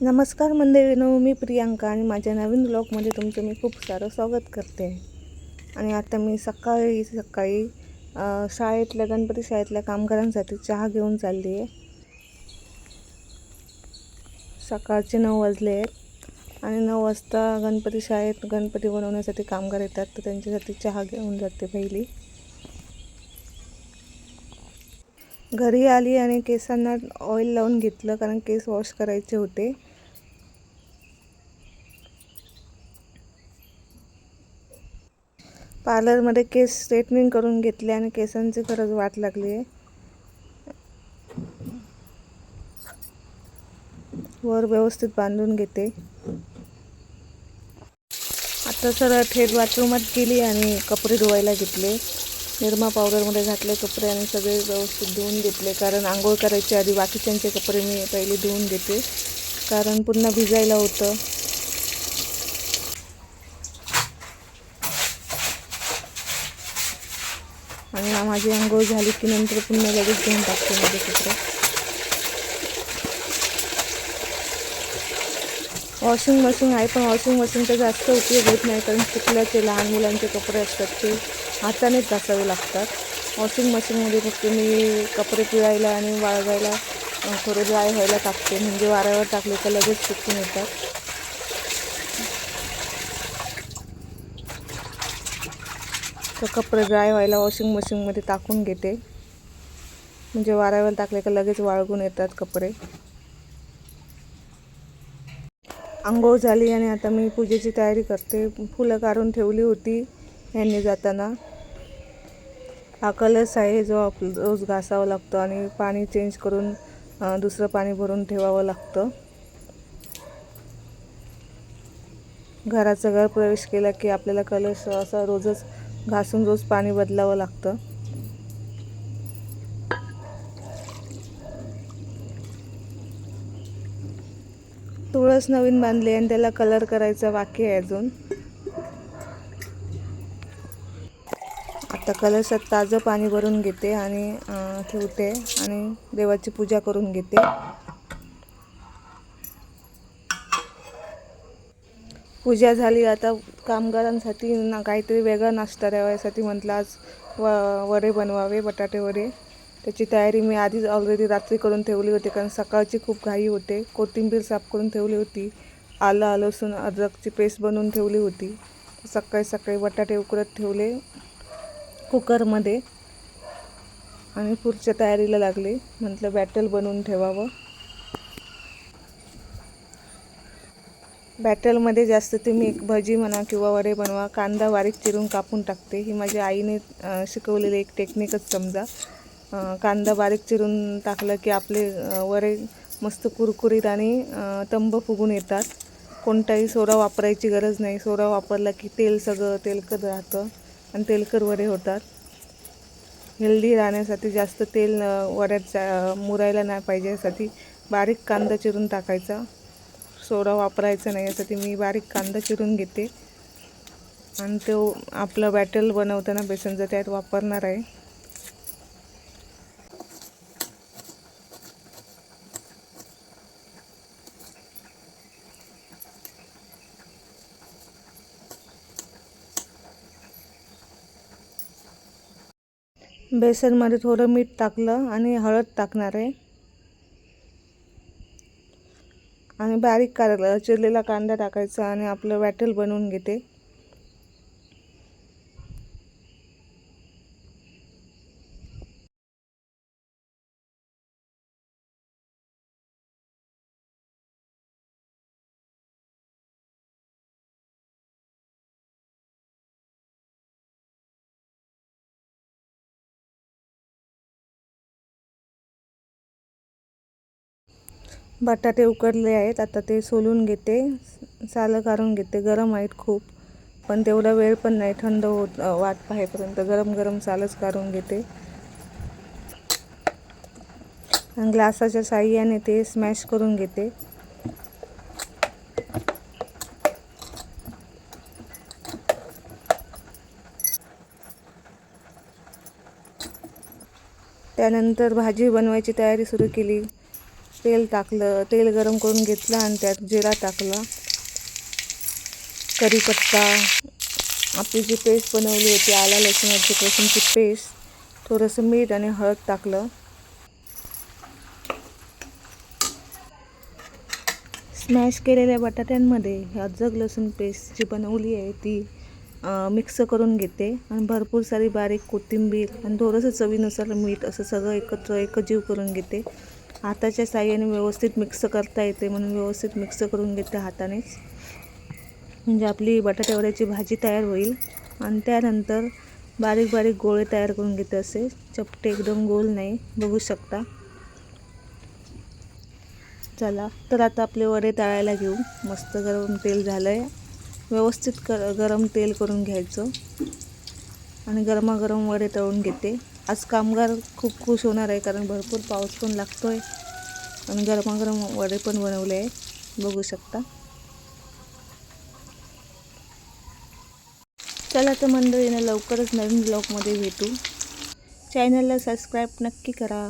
नमस्कार मंडळीनो मी प्रियांका आणि माझ्या नवीन ब्लॉगमध्ये तुमचं मी खूप सारं स्वागत करते. आणि आता मी सकाळी सकाळी शाळेतल्या गणपती शाळेतल्या कामगारांसाठी चहा घेऊन चालली आहे. सकाळचे नऊ वाजले आहेत आणि नऊ वाजता गणपती शाळेत गणपती बनवण्यासाठी कामगार येतात तर त्यांच्यासाठी चहा घेऊन जाते पहिली. घरी आली आणि केसांना ऑइल लावून घेतलं कारण केस वॉश करायचे होते. पार्लरमध्ये केस स्ट्रेटनिंग करून घेतले आणि केसांची खरंच वाट लागली आहे. वर व्यवस्थित बांधून घेते. आता सरळ थेट बाथरूमात गेली आणि कपडे धुवायला घेतले. निरमा पावडरमध्ये घातले कपडे आणि सगळे व्यवस्थित धुवून घेतले. कारण आंघोळ करायच्या आधी बाकीच्यांचे कपडे मी पहिले धुवून घेते. कारण पुन्हा भिजायला होतं. आणि माझी आंघोळ झाली की नंतर पुन्हा लगेच घेऊन टाकते माझे कपडे. वॉशिंग मशीन आहे पण वॉशिंग मशीनचा जास्त उपयोग होत नाही कारण चुकल्याचे लहान मुलांचे कपडे असतात ते हातानेच घासावे लागतात. वॉशिंग मशीनमध्ये फक्त मी कपडे पिळायला आणि वाळवायला थोडं ड्राय व्हायला टाकते. म्हणजे वाऱ्यावर टाकले तर लगेच सुकून येतात. तर कपडे ड्राय व्हायला वॉशिंग मशीनमध्ये टाकून घेते. म्हणजे वाऱ्यावर टाकले का लगेच वाळगून येतात कपडे. आंघोळ झाली आणि आता मी पूजेची तयारी करते. फुलं काढून ठेवली होती यांनी जाताना. हा कलर्स आहे जो आप रोज घासावा लागतो आणि पाणी चेंज करून दुसरं पाणी भरून ठेवावं लागतं. घराचा घर प्रवेश केला की आपल्याला कलश असा रोजच घासून रोज पाणी बदलावं लागतं. तुळस नवीन बांधली आणि त्याला कलर करायचा बाकी आहे अजून. आता कलशात ताजं पाणी भरून घेते आणि ठेवते आणि देवाची पूजा करून घेते. पूजा झाली आता कामगारांसाठी ना काहीतरी वेगळा नाश्ता द्यावायसाठी म्हटलं आज व वडे बनवावे बटाटे वडे. त्याची तयारी मी आधीच ऑलरेडी रात्री करून ठेवली होती कारण सकाळची खूप घाई होते. कोथिंबीर साफ करून ठेवली होती. आलं लसूण अद्रकची पेस्ट बनवून ठेवली होती. सकाळी सकाळी बटाटे उकडत ठेवले कुकरमध्ये. आणि पुढच्या तयारीला लागले. म्हटलं बॅटल बनवून ठेवावं. बॅटलमध्ये जास्त तुम्ही एक भजी म्हणा किंवा वडे बनवा कांदा बारीक चिरून कापून टाकते. ही माझ्या आईने शिकवलेली एक टेक्निकच समजा. कांदा बारीक चिरून टाकलं की आपले वरे वडे मस्त कुरकुरीत आणि तंब फुगून येतात. कोणताही सोडा वापरायची गरज नाही. सोडा वापरला की तेल सगळं तेलकट राहतं आणि तेलकर वडे होतात. हेल्दी राहण्यासाठी जास्त तेल वऱ्यात वड्यात जा- मुरायला नाही पाहिजे यासाठी बारीक कांदा चिरून टाकायचा. सोडा वापरायचं नाही यासाठी मी बारीक कांदा चिरून घेते. आणि तो आपलं बॅटल बनवताना बेसनचं त्यात वापरणार आहे. बेसनमध्ये थोडं मीठ टाकलं आणि हळद टाकणार आहे. आणि बारीक कार चिरलेला कांदा टाकायचा आणि आपलं वॅटल बनवून घेते. बटाटे उकडले आहेत. आता ते सोलून घेते. सालं काढून घेते. गरम आहेत खूप. पण तेवढा वेळ पण नाही. थंड होत वाट पाहेपर्यंत गरम गरम सालच काढून घेते. आणि ग्लासाच्या साह्याने ते स्मॅश करून घेते. त्यानंतर भाजी बनवायची तयारी सुरू केली. तेल टाकलं तेल गरम करून घेतलं आणि त्यात जिरा टाकला. कढीपत्ता आपली जी पेस्ट बनवली होती आला लसूण लसूणची पेस्ट थोडंसं मीठ आणि हळद टाकलं. स्मॅश केलेल्या बटाट्यांमध्ये अद्रक लसूण पेस्ट जी बनवली आहे ती मिक्स करून घेते. आणि भरपूर सारी बारीक कोथिंबीर आणि थोडंसं चवीनुसार मीठ असं सगळं एकत्र एकजीव करून घेते. हाताच्या साह्याने व्यवस्थित मिक्स करता येते म्हणून व्यवस्थित मिक्स करून घेते हातानेच. म्हणजे आपली बटाट्यावड्याची भाजी तयार होईल. आणि त्यानंतर बारीक बारीक गोळे तयार करून घेते असे. चपटे एकदम गोल नाही बघू शकता. चला तर आता आपले वडे तळायला घेऊ. मस्त गरम तेल झालं आहे व्यवस्थित कर गरम तेल करून घ्यायचं. आणि गरमागरम वडे तळून घेते. आज कामगार खूप खुश होणार आहे कारण भरपूर पाऊस पण लागतो आहे आणि गरमागरम वडे पण बनवले आहे बघू शकता. चला तर मंडळीनं लवकरच नवीन ब्लॉगमध्ये भेटू. चॅनलला सबस्क्राईब नक्की करा.